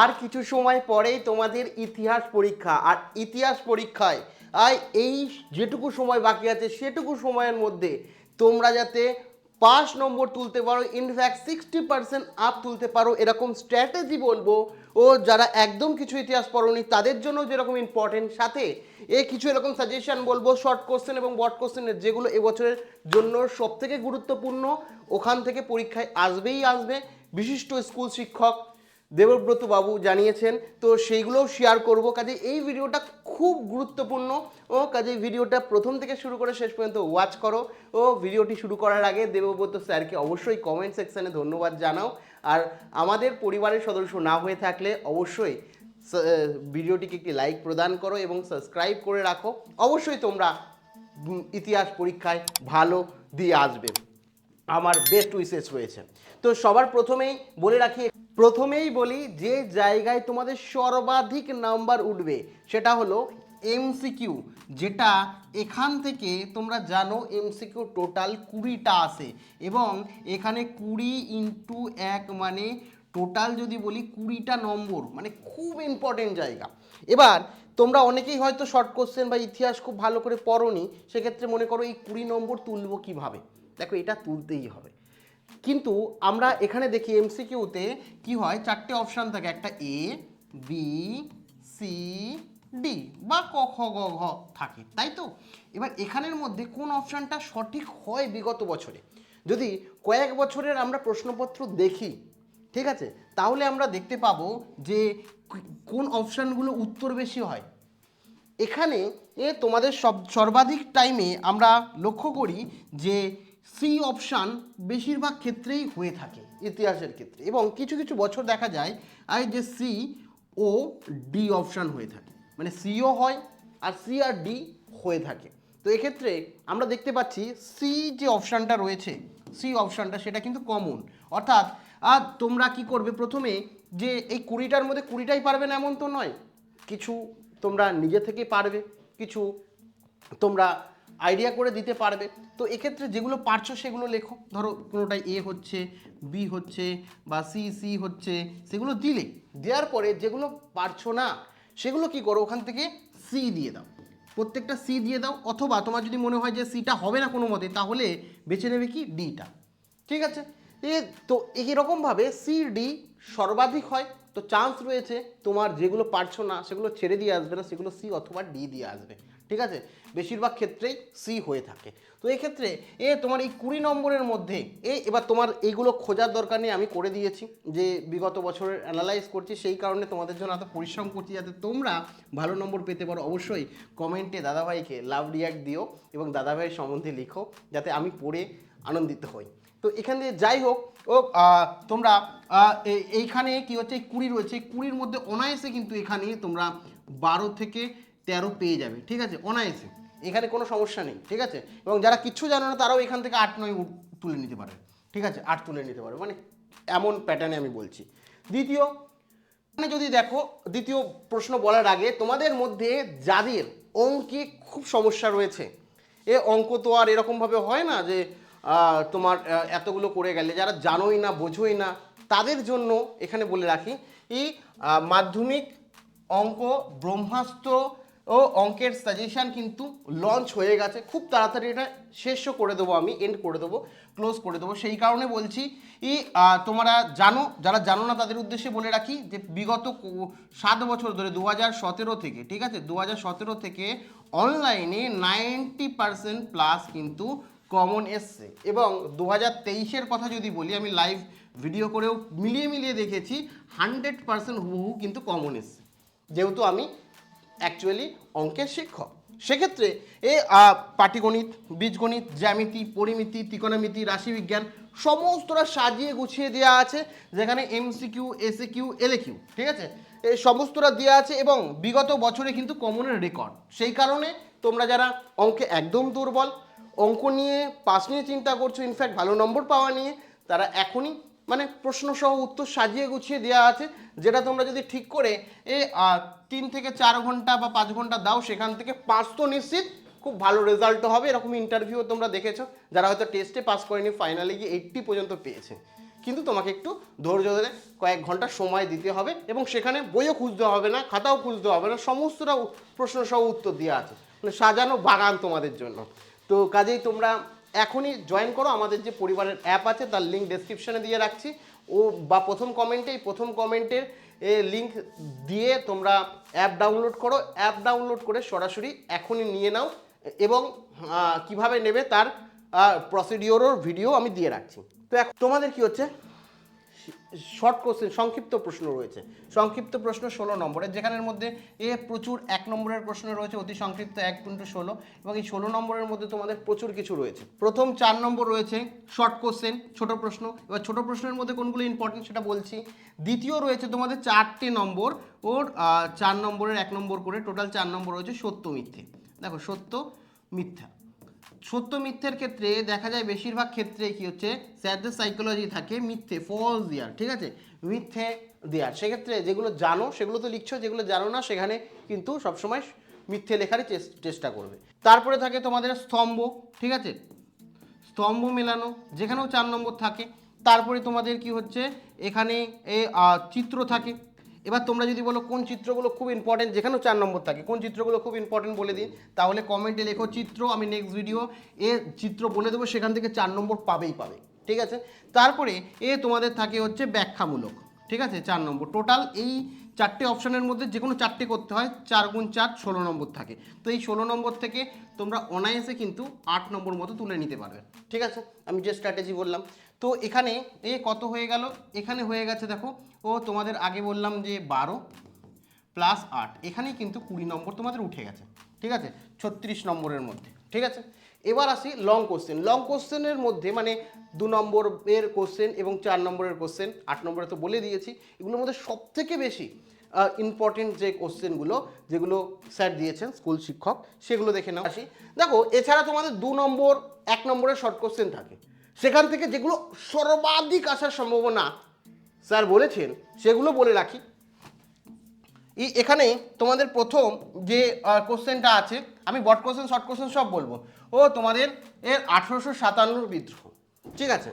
আর কিছু সময় পরেই তোমাদের ইতিহাস পরীক্ষা। আর ইতিহাস পরীক্ষায় আর এই যেটুকু সময় বাকি আছে সেটুকু সময়ের মধ্যে তোমরা যাতে পাঁচ নম্বর তুলতে পারো ইনফ্যাক্ট সিক্সটি পার্সেন্ট আপ তুলতে পারো, এরকম স্ট্র্যাটেজি বলব। ও যারা একদম কিছু ইতিহাস পড়নি, তাদের জন্য যেরকম ইম্পর্টেন্ট সাথে এ কিছু এরকম সাজেশন বলব শর্ট কোশ্চেন এবং বট কোশ্চেনের যেগুলো এবছরের জন্য সব থেকে গুরুত্বপূর্ণ, ওখান থেকে পরীক্ষায় আসবেই আসবে। বিশিষ্ট স্কুল শিক্ষক দেবব্রত বাবু জানিয়েছেন। তো সেইগুলোও শেয়ার করব। কাজে এই ভিডিওটা খুব গুরুত্বপূর্ণ। ও কাজে ভিডিওটা প্রথম থেকে শুরু করে শেষ পর্যন্ত ওয়াচ করো। ও ভিডিওটি শুরু করার আগে দেবব্রত স্যারকে অবশ্যই কমেন্ট সেকশানে ধন্যবাদ জানাও। আর আমাদের পরিবারের সদস্য না হয়ে থাকলে অবশ্যই ভিডিওটিকে একটি লাইক প্রদান করো এবং সাবস্ক্রাইব করে রাখো। অবশ্যই তোমরা ইতিহাস পরীক্ষায় ভালো দিয়ে আসবে। আমার বেস্ট উইসেস রয়েছে। তো সবার প্রথমেই বলে রাখি প্রথমেই বলি যে জায়গায় তোমাদের সর্বাধিক নাম্বার উঠবে সেটা হলো এমসিকিউ যেটা এখান থেকে তোমরা জানো এমসিকিউ টোটাল কুড়িটা আসে এবং এখানে কুড়ি ইন্টু এক মানে টোটাল যদি বলি কুড়িটা নম্বর মানে খুব ইম্পর্টেন্ট জায়গা। এবার তোমরা অনেকেই হয়তো শর্ট কোশ্চেন বা ইতিহাস খুব ভালো করে পড়োনি, সেক্ষেত্রে মনে করো এই কুড়ি নম্বর তুলবো কীভাবে? দেখো এটা তুলতেই হবে। কিন্তু আমরা এখানে দেখি এমসিকিউতে কি হয়? চারটে অপশান থাকে। একটা এ বি সি ডি বা ক, খ, গ, ঘ থাকে, তাই তো? এবার এখানের মধ্যে কোন অপশানটা সঠিক হয় বিগত বছরে? যদি কয়েক বছরের আমরা প্রশ্নপত্র দেখি, ঠিক আছে? তাহলে আমরা দেখতে পাবো যে কোন অপশানগুলো উত্তর বেশি হয়। এখানে এ তোমাদের সব সর্বাধিক টাইমে আমরা লক্ষ্য করি যে সি অপশান বেশিরভাগ ক্ষেত্রেই হয়ে থাকে, ইতিহাসের ক্ষেত্রে। এবং কিছু কিছু বছর দেখা যায় আর যে সি ও ডি অপশান হয়ে থাকে। মানে সিও হয় আর সি আর ডি হয়ে থাকে। তো এক্ষেত্রে আমরা দেখতে পাচ্ছি সি যে অপশানটা রয়েছে, সি অপশানটা সেটা কিন্তু কমন। অর্থাৎ আর তোমরা কি করবে প্রথমে যে এই কুড়িটার মধ্যে কুড়িটাই পারবে না এমন তো নয়। কিছু তোমরা নিজে থেকে পারবে, কিছু তোমরা আইডিয়া করে দিতে পারবে। তো এক্ষেত্রে যেগুলো পারছ সেগুলো লেখো। ধরো কোনোটাই এ হচ্ছে বি হচ্ছে বা সি সি হচ্ছে, সেগুলো দিলে, দেওয়ার পরে যেগুলো পারছ না, সেগুলো কি করো? ওখান থেকে সি দিয়ে দাও। প্রত্যেকটা সি দিয়ে দাও, অথবা তোমার যদি মনে হয় যে সিটা হবে না কোনো মতে, তাহলে বেছে নেবে কি? ডিটা ঠিক আছে? এ, তো এইরকমভাবে সি ডি সর্বাধিক হয়। তো চান্স রয়েছে তোমার যেগুলো পারছ না, সেগুলো ছেড়ে দিয়ে আসবে না, সেগুলো সি অথবা ডি দিয়ে আসবে। ঠিক আছে? বেশিরভাগ ক্ষেত্রেই সি হয়ে থাকে। তো এই ক্ষেত্রে এ তোমার এই কুড়ি নম্বরের মধ্যে, এ এবার তোমার এইগুলো খোঁজার দরকার নেই, আমি করে দিয়েছি। যে বিগত বছরের অ্যানালাইজ করছি, সেই কারণে তোমাদের জন্য এত পরিশ্রম করছি যাতে তোমরা ভালো নম্বর পেতে পারো। অবশ্যই কমেন্টে দাদাভাইকে লাভ রিয়াক্ট দিও এবং দাদাভাইয়ের সম্বন্ধে লিখো, যাতে আমি পড়ে আনন্দিত হই। তো এখান দিয়ে যাই হোক, ও তোমরা এইখানে কি হচ্ছে? কুড়ি রয়েছে। কুড়ির মধ্যে অনায়াসে কিন্তু এখানে তোমরা বারো থেকে তেরো পেয়ে যাবে, ঠিক আছে? অনায়াসে। এখানে কোনো সমস্যা নেই, ঠিক আছে? এবং যারা কিচ্ছু জানো না, তারাও এখান থেকে আট, নয় তুলে নিতে পারে, ঠিক আছে? আট তুলে নিতে পারে মানে এমন প্যাটার্নে আমি বলছি। দ্বিতীয় মানে যদি দেখো, দ্বিতীয় প্রশ্ন বলার আগে তোমাদের মধ্যে যাদের অঙ্কে খুব সমস্যা রয়েছে, এ অঙ্ক তো আর এরকমভাবে হয় না যে তোমার এতগুলো করে গেলে, যারা জানোই না, বোঝোই না, তাদের জন্য এখানে বলে রাখি, এই মাধ্যমিক অঙ্ক ব্রহ্মাস্ত্র ও অঙ্কের সাজেশন কিন্তু লঞ্চ হয়ে গেছে। খুব তাড়াতাড়ি এটা শেষও করে দেবো আমি এন্ড করে দেবো ক্লোজ করে দেবো। সেই কারণে বলছি, ই তোমরা জানো, যারা জানো না তাদের উদ্দেশ্যে বলে রাখি যে বিগত সাত বছর ধরে দু হাজার সতেরো থেকে, ঠিক আছে? দু হাজার সতেরো থেকে অনলাইনে নাইনটি পার্সেন্ট প্লাস কিন্তু কমন এসছে। এবং দু হাজার কথা যদি বলি, আমি লাইভ ভিডিও করেও মিলিয়ে মিলিয়ে দেখেছি হান্ড্রেড পার্সেন্ট হুবহু কিন্তু কমন এসছে। যেহেতু আমি অ্যাকচুয়ালি অঙ্কের শিক্ষক। সেক্ষেত্রে এ পাটিগণিত, বীজগণিত, জ্যামিতি, পরিমিতি, ত্রিকোণমিতি, রাশিবিজ্ঞান সমস্তটা সাজিয়ে গুছিয়ে দেওয়া আছে, যেখানে এমসিকিউ এসে কিউ এলএ কিউ ঠিক আছে? এই সমস্তটা দেওয়া আছে এবং বিগত বছরে কিন্তু কমনের রেকর্ড সেই কারণে তোমরা যারা অঙ্কে একদম দুর্বল, অঙ্ক নিয়ে পাস নিয়ে চিন্তা করছ ইনফ্যাক্ট ভালো নম্বর পাওয়া নিয়ে, তারা এখনই মানে প্রশ্ন সহ উত্তর সাজিয়ে গুছিয়ে দেওয়া আছে, যেটা তোমরা যদি ঠিক করে, এ তিন থেকে চার ঘণ্টা বা পাঁচ ঘণ্টা দাও, সেখান থেকে পাস তো নিশ্চিত, খুব ভালো রেজাল্ট হবে, এরকম ইন্টারভিউ তোমরা দেখেছ, যারা হয়তো টেস্টে পাস করেনি ফাইনালে গিয়ে এইট্টি পর্যন্ত পেয়েছে। কিন্তু তোমাকে একটু ধৈর্য ধরে কয়েক ঘণ্টা সময় দিতে হবে এবং সেখানে বইও খুঁজতে হবে না, খাতাও খুঁজতে হবে না, সমস্তটা প্রশ্ন সহ উত্তর দেওয়া আছে। মানে সাজানো বাগান তোমাদের জন্য। তো কাজেই তোমরা এখনই জয়েন করো, আমাদের যে পরিবারের অ্যাপ আছে, তার লিঙ্ক ডেসক্রিপশনে দিয়ে রাখছি। ও বা প্রথম কমেন্টে এই প্রথম কমেন্টের লিঙ্ক দিয়ে তোমরা অ্যাপ ডাউনলোড করো। অ্যাপ ডাউনলোড করে সরাসরি এখনই নিয়ে নাও এবং কীভাবে নেবে তার প্রসিডিওরও ভিডিও আমি দিয়ে রাখছি। তো তোমাদের কি হচ্ছে? শর্ট কোশ্চেন, সংক্ষিপ্ত প্রশ্ন রয়েছে। সংক্ষিপ্ত প্রশ্ন ষোলো নম্বরের, যেখানের মধ্যে এ প্রচুর এক নম্বরের প্রশ্ন রয়েছে, অতি সংক্ষিপ্ত এক টু ষোলো, এবং এই ষোলো নম্বরের মধ্যে তোমাদের প্রচুর কিছু রয়েছে। প্রথম চার নম্বর রয়েছে শর্ট কোশ্চেন, ছোট প্রশ্ন। এবার ছোট প্রশ্নের মধ্যে কোনগুলো ইম্পর্টেন্ট সেটা বলছি। দ্বিতীয় রয়েছে তোমাদের চারটে নম্বর, ওর চার নম্বরের এক নম্বর করে, টোটাল চার নম্বর রয়েছে সত্য মিথ্যে। দেখো, সত্য মিথ্যা। সত্য মিথ্যের ক্ষেত্রে দেখা যায় বেশিরভাগ ক্ষেত্রে কি হচ্ছে? স্যারদের সাইকোলজি থাকে, মিথ্যে ফলস দেওয়ার ঠিক আছে? মিথ্যে দেওয়ার সেক্ষেত্রে যেগুলো জানো, সেগুলো তো লিখছো, যেগুলো জানো না, সেখানে কিন্তু সবসময় মিথ্যে লেখারই চেষ্টা করবে। তারপরে থাকে তোমাদের স্তম্ভ, ঠিক আছে? স্তম্ভ মেলানো, যেখানেও চার নম্বর থাকে। তারপরে তোমাদের কি হচ্ছে? এখানে এ চিত্র থাকে। এবার তোমরা যদি বলো কোন চিত্রগুলো খুব ইম্পর্টেন্ট যেখানেও চার নম্বর থাকে, কোন চিত্রগুলো খুব ইম্পর্টেন্ট বলে দিন, তাহলে কমেন্টে লেখো চিত্র, আমি নেক্সট ভিডিও এ চিত্র বলে দেবো, সেখান থেকে চার নম্বর পাবেই পাবে, ঠিক আছে? তারপরে এ তোমাদের থাকে হচ্ছে ব্যাখ্যামূলক, ঠিক আছে? চার নম্বর টোটাল এই চারটে অপশানের মধ্যে যে কোনো চারটে করতে হয়, চার গুণ চার ষোলো নম্বর থাকে, তো এই ষোলো নম্বর থেকে তোমরা অনায়াসে কিন্তু আট নম্বর মতো তুলে নিতে পারবে, ঠিক আছে? আমি যে স্ট্র্যাটেজি বললাম তো এখানে, এ কত হয়ে গেল? এখানে হয়ে গেছে দেখো, ও তোমাদের আগে বললাম যে বারো প্লাস আট, এখানেই কিন্তু কুড়ি নম্বর তোমাদের উঠে গেছে, ঠিক আছে? ছত্রিশ নম্বরের মধ্যে, ঠিক আছে? এবার আসি লং কোশ্চেন লং কোশ্চেনের মধ্যে মানে দু নম্বরের কোশ্চেন এবং চার নম্বরের কোশ্চেন আট নম্বরে তো বলে দিয়েছি, এগুলোর মধ্যে সব থেকে বেশি ইম্পর্টেন্ট যে কোশ্চেনগুলো যেগুলো স্যার দিয়েছেন স্কুল শিক্ষক, সেগুলো দেখে নাও। আসি, দেখো, এছাড়া তোমাদের দু নম্বর, এক নম্বরের শর্ট কোশ্চেন থাকে। সেখান থেকে যেগুলো সর্বাধিক আসার সম্ভাবনা স্যার বলেছেন, সেগুলো বলে রাখি। এখানে তোমাদের প্রথম যে কোশ্চেনটা আছে, আমি বট কোশ্চেন, শর্ট কোশ্চেন সব বলব। ও, তোমাদের এর আঠেরোশো সাতান্নর বিদ্রোহ, ঠিক আছে?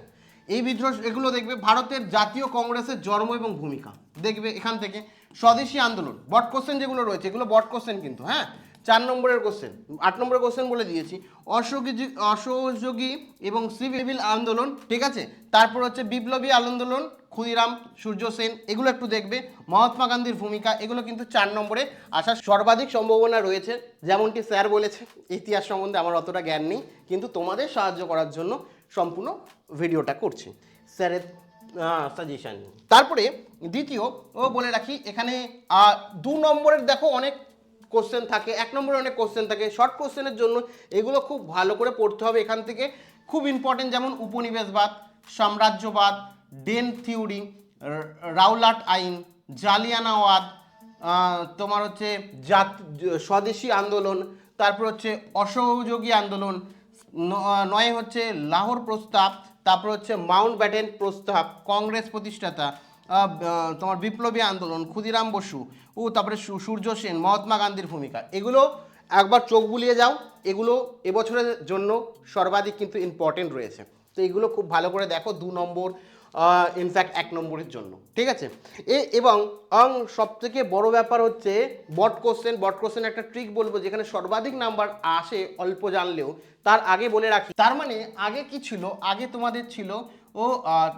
এই বিদ্রোহ, এগুলো দেখবে ভারতের জাতীয় কংগ্রেসের জন্ম এবং ভূমিকা। দেখবে এখান থেকে স্বদেশী আন্দোলন, বট কোশ্চেন যেগুলো রয়েছে, এগুলো বট কোশ্চেন কিন্তু হ্যাঁ? চার নম্বরের কোশ্চেন আট নম্বরের কোশ্চেন বলে দিয়েছি। অসহযোগী অসহযোগী এবং সিভিল আন্দোলন, ঠিক আছে? তারপর হচ্ছে বিপ্লবী আন্দোলন, ক্ষুদিরাম, সূর্য সেন, এগুলো একটু দেখবে। মহাত্মা গান্ধীর ভূমিকা, এগুলো কিন্তু চার নম্বরে আসার সর্বাধিক সম্ভাবনা রয়েছে। যেমনটি স্যার বলেছে, ইতিহাস সম্বন্ধে আমার অতটা জ্ঞান নেই, কিন্তু তোমাদের সাহায্য করার জন্য সম্পূর্ণ ভিডিওটা করছি। স্যারের সাজেশন তারপরে দ্বিতীয়, ও বলে রাখি, এখানে দু নম্বরের দেখো অনেক কোশ্চেন থাকে, এক নম্বরে অনেক কোশ্চেন থাকে। শর্ট কোশ্চেনের জন্য এগুলো খুব ভালো করে পড়তে হবে এখান থেকে। খুব ইম্পর্টেন্ট যেমন উপনিবেশবাদ, সাম্রাজ্যবাদ ডেন থিওরি রাউলাট আইন জালিয়ানাওয়াদ তোমার হচ্ছে জাত, স্বদেশী আন্দোলন, তারপর হচ্ছে অসহযোগী আন্দোলন নয় হচ্ছে লাহোর প্রস্তাব, তারপর হচ্ছে মাউন্ট ব্যাটেন প্রস্তাব, কংগ্রেস প্রতিষ্ঠাতা তোমার বিপ্লবী আন্দোলন, ক্ষুদিরাম বসু ও তারপরে সূর্য সেন, মহাত্মা গান্ধীর ভূমিকা, এগুলো একবার চোখ বুলিয়ে যাও। এগুলো এবছরের জন্য সর্বাধিক কিন্তু ইম্পর্টেন্ট রয়েছে। তো এগুলো খুব ভালো করে দেখো, দু নম্বর ইনফ্যাক্ট এক নম্বরের জন্য, ঠিক আছে? এ, এবং, অং সব থেকে বড় ব্যাপার হচ্ছে, বট কোশ্চেন বট কোশ্চেন একটা ট্রিক বলব, যেখানে সর্বাধিক নাম্বার আসে অল্প জানলেও, তার আগে বলে রাখি। তার মানে আগে কি ছিল? আগে তোমাদের ছিল, ও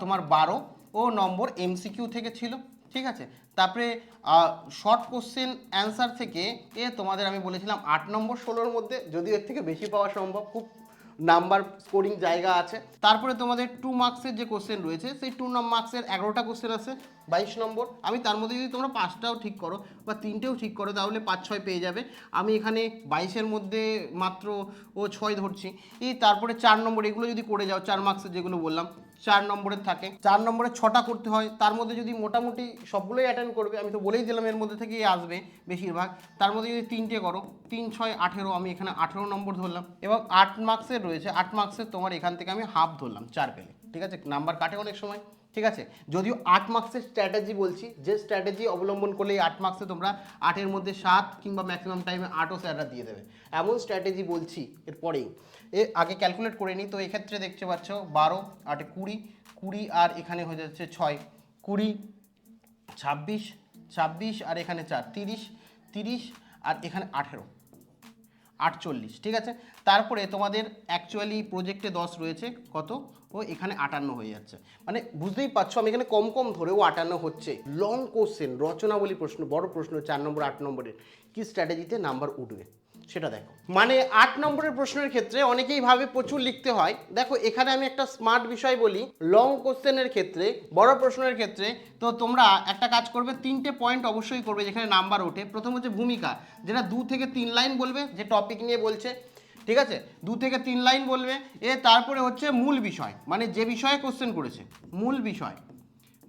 তোমার বারো ও নম্বর এমসিকিউ থেকে ছিল, ঠিক আছে? তারপরে শর্ট কোশ্চেন অ্যান্সার থেকে এ তোমাদের আমি বলেছিলাম আট নম্বর ষোলোর মধ্যে যদি এর থেকে বেশি পাওয়া সম্ভব, খুব নাম্বার স্কোরিং জায়গা আছে। তারপরে তোমাদের টু মার্কসের যে কোশ্চেন রয়েছে, সেই টু মার্কসের এগারোটা কোশ্চেন আছে, বাইশ নম্বর। আমি তার মধ্যে যদি তোমরা পাঁচটাও ঠিক করো, বা তিনটেও ঠিক করো, তাহলে পাঁচ, ছয় পেয়ে যাবে। আমি এখানে বাইশের মধ্যে মাত্র ও ছয় ধরছি। এই তারপরে চার নম্বর, এগুলো যদি করে যাও, চার মার্কসের যেগুলো বললাম চার নম্বরের থাকে। চার নম্বরে ছটা করতে হয়, তার মধ্যে যদি মোটামুটি সবগুলোই অ্যাটেন্ড করবে, আমি তো বলেই দিলাম এর মধ্যে থেকেই আসবে বেশিরভাগ, তার মধ্যে যদি তিনটে করো, তিন, ছয়, আঠেরো, আমি এখানে আঠেরো নম্বর ধরলাম এবং আট মার্কসের রয়েছে, আট মার্কসের তোমার এখান থেকে আমি হাফ ধরলাম, চার পেলে, ঠিক আছে? নাম্বার কাটে অনেক সময়। ঠিক আছে? যদিও আট মার্কসের স্ট্র্যাটেজি বলছি, যে স্ট্র্যাটেজি অবলম্বন করলে এই আট মার্কসে তোমরা আটের মধ্যে সাত কিংবা ম্যাক্সিমাম টাইমে আটও স্যাররা দিয়ে দেবে। এমন স্ট্র্যাটেজি বলছি এরপরেই এ আগে ক্যালকুলেট করে নিই, তো এক্ষেত্রে দেখতে পাচ্ছ বারো, আটে কুড়ি কুড়ি আর এখানে হয়ে যাচ্ছে ছয়। কুড়ি, ছাব্বিশ ছাব্বিশ আর এখানে চার। তিরিশ তিরিশ আর এখানে আঠেরো। আটচল্লিশ, ঠিক আছে? তারপরে তোমাদের অ্যাকচুয়ালি প্রজেক্টে দশ রয়েছে, কত? ও এখানে আটান্ন হয়ে যাচ্ছে। মানে বুঝতেই পারছ, আমি এখানে কম কম ধরেও আটান্ন হচ্ছে। লং কোশ্চেন রচনাবলী প্রশ্ন, বড় প্রশ্ন, চার নম্বর, আট নম্বরের। কী স্ট্র্যাটেজিতে নাম্বার উঠবে? সেটা দেখো। মানে আট নম্বরের প্রশ্নের ক্ষেত্রে অনেকেই ভাবে প্রচুর লিখতে হয়। দেখো, এখানে আমি একটা স্মার্ট বিষয় বলি লং কোশ্চেনের ক্ষেত্রে, বড় প্রশ্নের ক্ষেত্রে, তো তোমরা একটা কাজ করবে, তিনটে পয়েন্ট অবশ্যই করবে যেখানে নাম্বার ওঠে। প্রথম হচ্ছে ভূমিকা, যেটা দু থেকে তিন লাইন বলবে, যে টপিক নিয়ে বলছে, ঠিক আছে? দু থেকে তিন লাইন বলবে, এ তারপরে হচ্ছে মূল বিষয় মানে যে বিষয়ে কোশ্চেন করেছে, মূল বিষয়,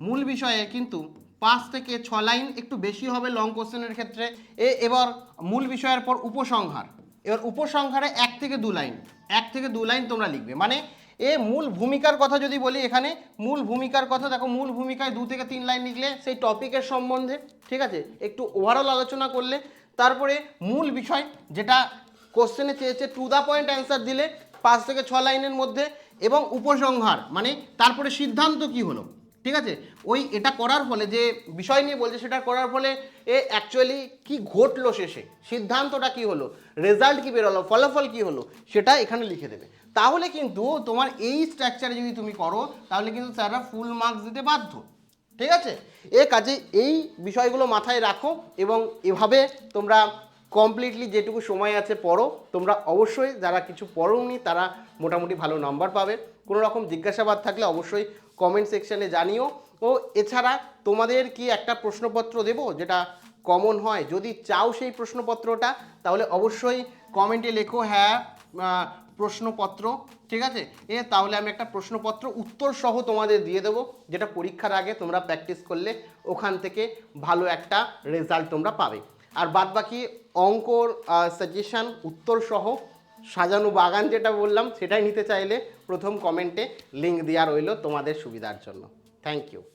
মূল বিষয়ে কিন্তু পাঁচ থেকে ছ লাইন একটু বেশি হবে লং কোশ্চেনের ক্ষেত্রে। এ, এবার মূল বিষয়ের পর উপসংহার। এবার উপসংহারে এক থেকে দু লাইন। এক থেকে দু লাইন তোমরা লিখবে। মানে এ মূল ভূমিকার কথা যদি বলি এখানে, মূল ভূমিকার কথা, দেখো মূল ভূমিকায় দু থেকে তিন লাইন লিখলে সেই টপিকের সম্বন্ধে, ঠিক আছে? একটু ওভারঅল আলোচনা করলে, তারপরে মূল বিষয় যেটা কোশ্চেনে চেয়েছে টু দ্য পয়েন্ট অ্যান্সার দিলে পাঁচ থেকে ছ লাইনের মধ্যে এবং উপসংহার মানে তারপরে সিদ্ধান্ত কি হলো? ঠিক আছে? ওই এটা করার ফলে যে বিষয় নিয়ে বলছে সেটা করার ফলে এ অ্যাকচুয়ালি কি ঘটলো শেষে? সিদ্ধান্তটা কি হলো? রেজাল্ট কি বেরোলো? ফলাফল কি হলো? সেটা এখানে লিখে দেবে। তাহলে কিন্তু তোমার এই স্ট্রাকচারে যদি তুমি করো, তাহলে কিন্তু স্যাররা ফুল মার্কস দিতে বাধ্য। ঠিক আছে? এ কাজে এই বিষয়গুলো মাথায় রাখো এবং এভাবে তোমরা কমপ্লিটলি যেটুকু সময় আছে পড়ো। তোমরা অবশ্যই যারা কিছু পড়োনি, তারা মোটামুটি ভালো নাম্বার পাবে। কোনো রকম জিজ্ঞাসাবাদ থাকলে অবশ্যই কমেন্ট সেকশানে জানিও। ও এছাড়া তোমাদের কি একটা প্রশ্নপত্র দেবো? যেটা কমন হয়। যদি চাও সেই প্রশ্নপত্রটা, তাহলে অবশ্যই কমেন্টে লেখো হ্যাঁ প্রশ্নপত্র, ঠিক আছে? এ, তাহলে আমি একটা প্রশ্নপত্র উত্তর সহ তোমাদের দিয়ে দেবো, যেটা পরীক্ষার আগে তোমরা প্র্যাকটিস করলে ওখান থেকে ভালো একটা রেজাল্ট তোমরা পাবে। আর বাদ বাকি অঙ্কর সাজেশন উত্তর সহ সাজানো বাগান যেটা বললাম, সেটাই নিতে চাইলে প্রথম কমেন্টে লিঙ্ক দেওয়া রইল তোমাদের সুবিধার জন্য। Thank you.